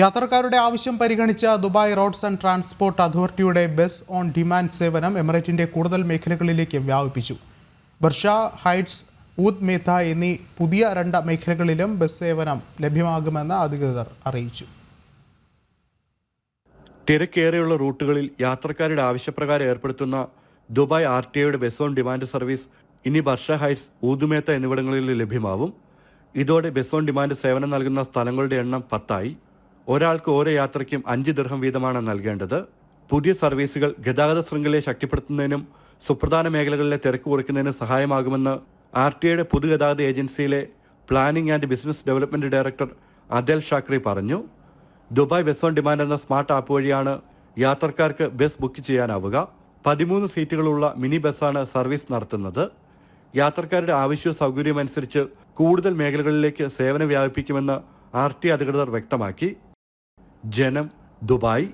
യാത്രക്കാരുടെ ആവശ്യം പരിഗണിച്ച ദുബായ് റോഡ്സ് ആൻഡ് ട്രാൻസ്പോർട്ട് അതോറിറ്റിയുടെ ബസ് ഓൺ ഡിമാൻഡ് സേവനം എമിറേറ്റിന്റെ കൂടുതൽ മേഖലകളിലേക്ക് വ്യാപിപ്പിച്ചു. ബർഷ ഹൈറ്റ്സ് ഊദ് മേത്ത എന്നീ പുതിയ രണ്ട് മേഖലകളിലും ബസ് സേവനം ലഭ്യമാകുമെന്ന് അധികൃതർ അറിയിച്ചു. തിരക്കേറെയുള്ള റൂട്ടുകളിൽ യാത്രക്കാരുടെ ആവശ്യപ്രകാരം ഏർപ്പെടുത്തുന്ന ദുബായ് ആർ ടി ഐയുടെ ബസ് ഓൺ ഡിമാൻഡ് സർവീസ് ഇനി ബർഷ ഹൈറ്റ്സ് ഊതുമേത്ത എന്നിവിടങ്ങളിൽ ലഭ്യമാവും. ഇതോടെ ബസ് ഓൺ ഡിമാൻഡ് സേവനം നൽകുന്ന സ്ഥലങ്ങളുടെ എണ്ണം പത്തായി. ഒരാൾക്ക് ഓരോ യാത്രയ്ക്കും അഞ്ച് ദിർഹം വീതമാണ് നൽകേണ്ടത്. പുതിയ സർവീസുകൾ ഗതാഗത ശൃംഖലയെ ശക്തിപ്പെടുത്തുന്നതിനും സുപ്രധാന മേഖലകളിലെ തിരക്ക് കുറയ്ക്കുന്നതിനും സഹായമാകുമെന്ന് ആർ ടി ഐയുടെ പൊതുഗതാഗത ഏജൻസിയിലെ planning and business development director Adel Shakri പറഞ്ഞു. ദുബായ് ബസ് ഓൺ ഡിമാൻഡ് എന്ന സ്മാർട്ട് ആപ്പ് വഴിയാണ് യാത്രക്കാർക്ക് ബസ് ബുക്ക് ചെയ്യാനാവുക. പതിമൂന്ന് സീറ്റുകളുള്ള മിനി ബസ്സാണ് സർവീസ് നടത്തുന്നത്. യാത്രക്കാരുടെ ആവശ്യവും സൗകര്യമനുസരിച്ച് കൂടുതൽ മേഖലകളിലേക്ക് സേവനം വ്യാപിപ്പിക്കുമെന്ന് ആർ ടി അധികൃതർ വ്യക്തമാക്കി. ജനം ദുബായ്